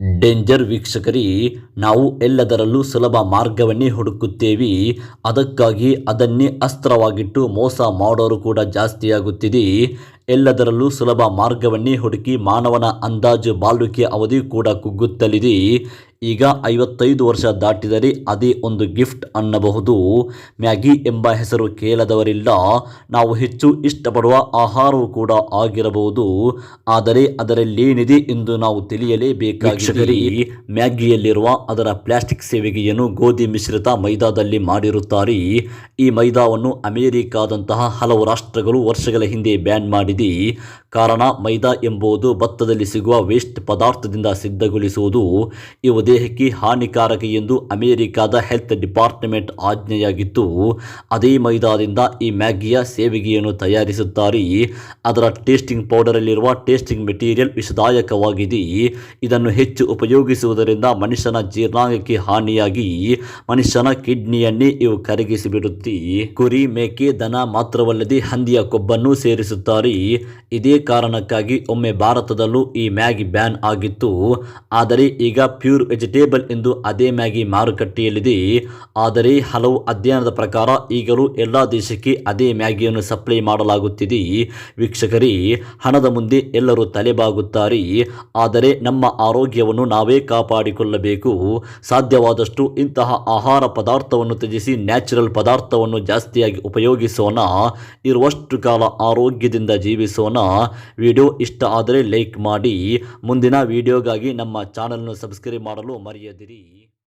Danger ವೀಕ್ಷಕರಿ, ನಾವು ಎಲ್ಲದರಲ್ಲೂ ಸುಲಭ ಮಾರ್ಗವನ್ನೇ ಹುಡುಕುತ್ತೇವೆ. ಅದಕ್ಕಾಗಿ ಅದನ್ನೇ ಅಸ್ತ್ರವಾಗಿಟ್ಟು ಮೋಸ ಮಾಡೋರು ಕೂಡ ಜಾಸ್ತಿಯಾಗುತ್ತಿದೆ ಎಲ್ಲದರಲ್ಲೂ ಸುಲಭ ಮಾರ್ಗವನ್ನೇ ಹುಡುಕಿ ಮಾನವನ ಅಂದಾಜು ಬಾಳುವಿಕೆ ಅವಧಿ ಕೂಡ ಕುಗ್ಗುತ್ತಲಿದೆ. ಈಗ ಐವತ್ತೈದು ವರ್ಷ ದಾಟಿದರೆ ಅದೇ ಒಂದು ಗಿಫ್ಟ್ ಅನ್ನಬಹುದು. ಮ್ಯಾಗಿ ಎಂಬ ಹೆಸರು ಕೇಳದವರಿಲ್ಲ. ನಾವು ಹೆಚ್ಚು ಇಷ್ಟಪಡುವ ಆಹಾರವೂ ಕೂಡ ಆಗಿರಬಹುದು. ಆದರೆ ಅದರಲ್ಲೇನಿದೆ ಎಂದು ನಾವು ತಿಳಿಯಲೇಬೇಕಾಗಿದೆ. ಮ್ಯಾಗಿಯಲ್ಲಿರುವ ಅದರ ಪ್ಲಾಸ್ಟಿಕ್ ಸೇವಿಗೆಯನ್ನು ಗೋಧಿ ಮಿಶ್ರಿತ ಮೈದಾದಲ್ಲಿ ಮಾಡಿರುತ್ತಾರೆ. ಈ ಮೈದಾವನ್ನು ಅಮೆರಿಕಾದಂತಹ ಹಲವು ರಾಷ್ಟ್ರಗಳು ವರ್ಷಗಳ ಹಿಂದೆ ಬ್ಯಾನ್ ಮಾಡಿದೆ. ಕಾರಣ ಮೈದಾ ಎಂಬುದು ಭತ್ತದಲ್ಲಿ ಸಿಗುವ ವೇಸ್ಟ್ ಪದಾರ್ಥದಿಂದ ಸಿದ್ಧಗೊಳಿಸುವುದು. ಇವು ದೇಹಕ್ಕೆ ಹಾನಿಕಾರಕ ಎಂದು ಅಮೆರಿಕಾದ ಹೆಲ್ತ್ ಡಿಪಾರ್ಟ್ಮೆಂಟ್ ಆಜ್ಞೆಯಾಗಿತ್ತು. ಅದೇ ಮೈದಾದಿಂದ ಈ ಮ್ಯಾಗಿಯ ಸೇವಿಗೆಯನ್ನು ತಯಾರಿಸುತ್ತಾರೆ. ಅದರ ಟೇಸ್ಟಿಂಗ್ ಪೌಡರಲ್ಲಿರುವ ಟೇಸ್ಟಿಂಗ್ ಮೆಟೀರಿಯಲ್ ವಿಷದಾಯಕವಾಗಿದೆ. ಇದನ್ನು ಹೆಚ್ಚು ಉಪಯೋಗಿಸುವುದರಿಂದ ಮನುಷ್ಯನ ಜೀರ್ಣಾಂಗಕ್ಕೆ ಹಾನಿಯಾಗಿ, ಮನುಷ್ಯನ ಕಿಡ್ನಿಯನ್ನೇ ಇವು ಕರಗಿಸಿಬಿಡುತ್ತಿ. ಕುರಿ, ಮೇಕೆ, ದನ ಮಾತ್ರವಲ್ಲದೆ ಹಂದಿಯ ಕೊಬ್ಬನ್ನು ಸೇರಿಸುತ್ತಾರೆ. ಇದೇ ಕಾರಣಕ್ಕಾಗಿ ಒಮ್ಮೆ ಭಾರತದಲ್ಲೂ ಈ ಮ್ಯಾಗಿ ಬ್ಯಾನ್ ಆಗಿತ್ತು. ಆದರೆ ಈಗ ಪ್ಯೂರ್ ವೆಜಿಟೇಬಲ್ ಎಂದು ಅದೇ ಮ್ಯಾಗಿ ಮಾರುಕಟ್ಟೆಯಲ್ಲಿದೆ. ಆದರೆ ಹಲವು ಅಧ್ಯಯನದ ಪ್ರಕಾರ ಈಗಲೂ ಎಲ್ಲ ದೇಶಕ್ಕೆ ಅದೇ ಮ್ಯಾಗಿಯನ್ನು ಸಪ್ಲೈ ಮಾಡಲಾಗುತ್ತಿದೆ. ವೀಕ್ಷಕರೇ, ಹಣದ ಮುಂದೆ ಎಲ್ಲರೂ ತಲೆಬಾಗುತ್ತಾರೆ. ಆದರೆ ನಮ್ಮ ಆರೋಗ್ಯವನ್ನು ನಾವೇ ಕಾಪಾಡಿಕೊಳ್ಳಬೇಕು. ಸಾಧ್ಯವಾದಷ್ಟು ಇಂತಹ ಆಹಾರ ಪದಾರ್ಥವನ್ನು ತ್ಯಜಿಸಿ ನ್ಯಾಚುರಲ್ ಪದಾರ್ಥವನ್ನು ಜಾಸ್ತಿಯಾಗಿ ಉಪಯೋಗಿಸೋಣ. ಇರುವಷ್ಟು ಕಾಲ ಆರೋಗ್ಯದಿಂದ ಜೀವಿಸೋಣ. ವಿಡಿಯೋ ಇಷ್ಟ ಆದರೆ ಲೈಕ್ ಮಾಡಿ. ಮುಂದಿನ ವಿಡಿಯೋಗಾಗಿ ನಮ್ಮ ಚಾನಲ್ನ ಸಬ್ಸ್ಕ್ರೈಬ್ ಮಾಡಲು lo mariya